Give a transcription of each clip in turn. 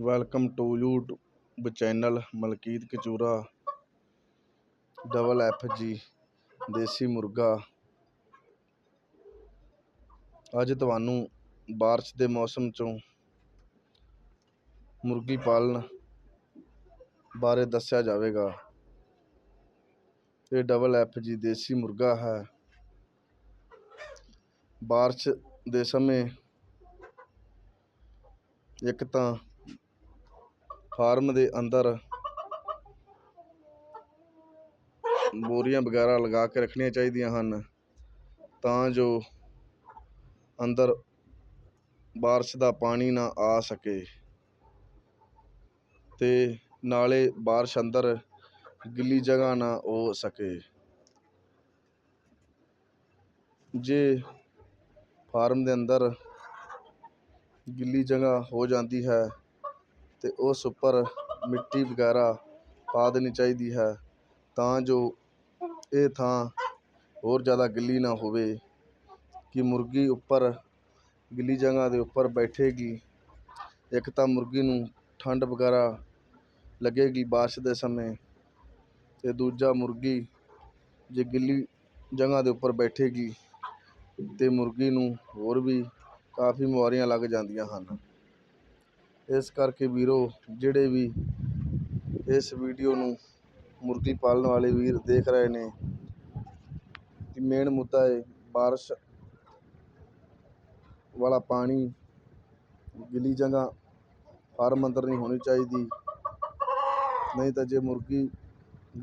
Welcome to YouTube channel Malkit Kachura double F G ਦੇਸੀ ਮੁਰਗਾ ਅੱਜ ਤੁਹਾਨੂੰ ਬਾਰਿਸ਼ ਦੇ ਮੌਸਮ 'ਚੋਂ ਮੁਰਗੀ ਪਾਲਣ ਬਾਰੇ ਦੱਸਿਆ ਜਾਵੇਗਾ। ਇਹ ਡਬਲ ਐਫ ਜੀ ਦੇਸੀ ਮੁਰਗਾ ਹੈ। ਬਾਰਿਸ਼ ਦੇ ਸਮੇਂ ਇੱਕ ਤਾਂ ਫਾਰਮ ਦੇ ਅੰਦਰ ਬੋਰੀਆਂ ਵਗੈਰਾ ਲਗਾ ਕੇ ਰੱਖਣੀਆਂ ਚਾਹੀਦੀਆਂ ਹਨ ਤਾਂ ਜੋ ਅੰਦਰ ਬਾਰਿਸ਼ ਦਾ ਪਾਣੀ ਨਾ ਆ ਸਕੇ ਤੇ ਨਾਲੇ ਬਾਰਿਸ਼ ਅੰਦਰ ਗਿੱਲੀ ਜਗ੍ਹਾ ਨਾ ਹੋ ਸਕੇ। ਜੇ ਫਾਰਮ ਦੇ ਅੰਦਰ ਗਿੱਲੀ ਜਗ੍ਹਾ ਹੋ ਜਾਂਦੀ ਹੈ ਅਤੇ ਉਸ ਉੱਪਰ ਮਿੱਟੀ ਵਗੈਰਾ ਪਾ ਦੇਣੀ ਚਾਹੀਦੀ ਹੈ ਤਾਂ ਜੋ ਇਹ ਥਾਂ ਹੋਰ ਜ਼ਿਆਦਾ ਗਿੱਲੀ ਨਾ ਹੋਵੇ, ਕਿ ਮੁਰਗੀ ਉੱਪਰ, ਗਿੱਲੀ ਜਗ੍ਹਾ ਦੇ ਉੱਪਰ ਬੈਠੇਗੀ। ਇੱਕ ਤਾਂ ਮੁਰਗੀ ਨੂੰ ਠੰਡ ਵਗੈਰਾ ਲੱਗੇਗੀ ਬਾਰਿਸ਼ ਦੇ ਸਮੇਂ ਅਤੇ ਦੂਜਾ ਮੁਰਗੀ ਜੇ ਗਿੱਲੀ ਜਗ੍ਹਾ ਦੇ ਉੱਪਰ ਬੈਠੇਗੀ ਅਤੇ ਮੁਰਗੀ ਨੂੰ ਹੋਰ ਵੀ ਕਾਫੀ ਬਿਮਾਰੀਆਂ ਲੱਗ ਜਾਂਦੀਆਂ ਹਨ। ਇਸ ਕਰਕੇ ਵੀਰੋ, ਜਿਹੜੇ ਵੀ ਇਸ ਵੀਡੀਓ ਨੂੰ ਮੁਰਗੀ ਪਾਲਣ ਵਾਲੇ ਵੀਰ ਦੇਖ ਰਹੇ ਨੇ, ਕਿ ਮੇਨ ਮੁੱਦਾ ਹੈ ਬਾਰਿਸ਼ ਵਾਲਾ ਪਾਣੀ ਗਿੱਲੀ ਜਗ੍ਹਾ ਫਾਰਮ ਅੰਦਰ ਨਹੀਂ ਹੋਣੀ ਚਾਹੀਦੀ। ਨਹੀਂ ਤਾਂ ਜੇ ਮੁਰਗੀ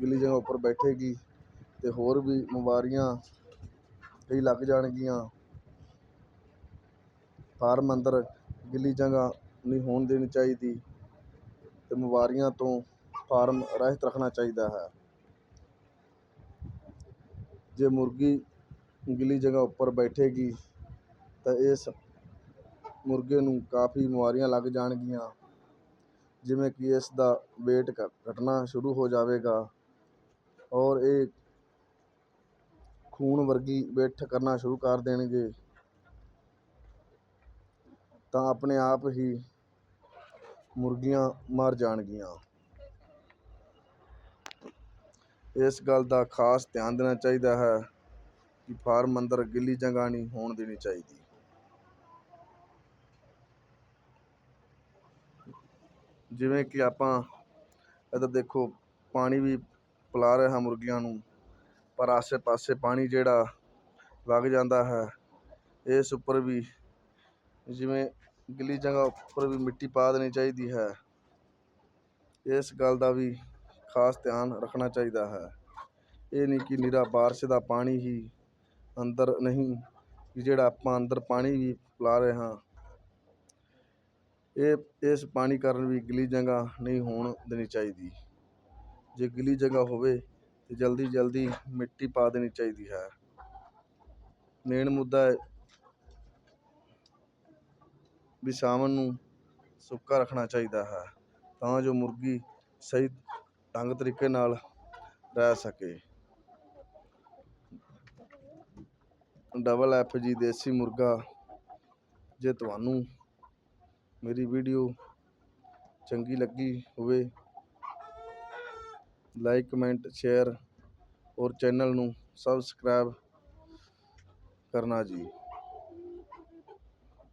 ਗਿੱਲੀ ਜਗ੍ਹਾ ਉੱਪਰ ਬੈਠੇਗੀ ਤੇ ਹੋਰ ਵੀ ਬਿਮਾਰੀਆਂ ਕਈ ਲੱਗ ਜਾਣਗੀਆਂ। ਫਾਰਮ ਅੰਦਰ ਗਿੱਲੀ ਜਗ੍ਹਾ ਨਹੀਂ ਹੋਣ ਦੇਣੀ ਚਾਹੀਦੀ ਤੇ ਬਿਮਾਰੀਆਂ ਤੋਂ ਫਾਰਮ ਰਹਿਤ ਰੱਖਣਾ ਚਾਹੀਦਾ ਹੈ। ਜੇ ਮੁਰਗੀ ਗਿੱਲੀ ਜਗ੍ਹਾ ਉੱਪਰ ਬੈਠੇਗੀ ਤਾਂ ਇਸ ਮੁਰਗੇ ਨੂੰ ਕਾਫੀ ਬਿਮਾਰੀਆਂ ਲੱਗ ਜਾਣਗੀਆਂ। ਜਿਵੇਂ ਕਿ ਇਸ ਦਾ ਵੇਟ ਘਟਣਾ ਸ਼ੁਰੂ ਹੋ ਜਾਵੇਗਾ ਔਰ ਇਹ ਖੂਨ ਵਰਗੀ ਵਿੱਠ ਕਰਨਾ ਸ਼ੁਰੂ ਕਰ ਦੇਣਗੇ ਤਾਂ ਆਪਣੇ ਆਪ ਹੀ ਮੁਰਗੀਆਂ ਮਰ ਜਾਣਗੀਆਂ। ਇਸ ਗੱਲ ਦਾ ਖਾਸ ਧਿਆਨ ਦੇਣਾ ਚਾਹੀਦਾ ਹੈ ਕਿ ਫਾਰਮ ਅੰਦਰ ਗਿੱਲੀ ਜਗ੍ਹਾ ਨਹੀਂ ਹੋਣ ਦੇਣੀ ਚਾਹੀਦੀ। ਜਿਵੇਂ ਕਿ ਆਪਾਂ ਇੱਧਰ ਦੇਖੋ, ਪਾਣੀ ਵੀ ਪਿਲਾ ਰਹੇ ਹਾਂ ਮੁਰਗੀਆਂ ਨੂੰ, ਪਰ ਆਸੇ ਪਾਸੇ ਪਾਣੀ ਜਿਹੜਾ ਵਗ ਜਾਂਦਾ ਹੈ, ਇਸ ਉੱਪਰ ਵੀ ਜਿਵੇਂ ਗਿੱਲੀ ਜਗ੍ਹਾ ਉੱਪਰ ਵੀ ਮਿੱਟੀ ਪਾ ਦੇਣੀ ਚਾਹੀਦੀ ਹੈ। ਇਸ ਗੱਲ ਦਾ ਵੀ ਖਾਸ ਧਿਆਨ ਰੱਖਣਾ ਚਾਹੀਦਾ ਹੈ। ਇਹ ਨਹੀਂ ਕਿ ਨਿਰਾ ਬਾਰਿਸ਼ ਦਾ ਪਾਣੀ ਹੀ ਅੰਦਰ ਨਹੀਂ ਕਿ ਜਿਹੜਾ ਆਪਾਂ ਅੰਦਰ ਪਾਣੀ ਵੀ ਪਿਲਾ ਰਹੇ ਹਾਂ। ਇਹ, ਇਸ ਪਾਣੀ ਕਾਰਨ ਵੀ ਗਿੱਲੀ ਜਗ੍ਹਾ ਨਹੀਂ ਹੋਣ ਦੇਣੀ ਚਾਹੀਦੀ। ਜੇ ਗਿੱਲੀ ਜਗ੍ਹਾ ਹੋਵੇ ਤਾਂ ਜਲਦੀ ਜਲਦੀ ਮਿੱਟੀ ਪਾ ਦੇਣੀ ਚਾਹੀਦੀ ਹੈ। ਮੇਨ ਮੁੱਦਾ ਹੈ ਵੀ ਸਾਵਣ ਨੂੰ ਸੁੱਕਾ ਰੱਖਣਾ ਚਾਹੀਦਾ ਹੈ, ਤਾਂ ਜੋ ਮੁਰਗੀ ਸਹੀ ਢੰਗ ਤਰੀਕੇ ਨਾਲ ਰਹਿ ਸਕੇ। ਡਬਲ ਐਫ ਜੀ ਦੇਸੀ ਮੁਰਗਾ, ਜੇ ਤੁਹਾਨੂੰ ਮੇਰੀ ਵੀਡੀਓ ਚੰਗੀ ਲੱਗੀ ਹੋਵੇ ਲਾਈਕ ਕਮੈਂਟ ਸ਼ੇਅਰ ਔਰ ਚੈਨਲ ਨੂੰ ਸਬਸਕ੍ਰਾਈਬ ਕਰਨਾ ਜੀ।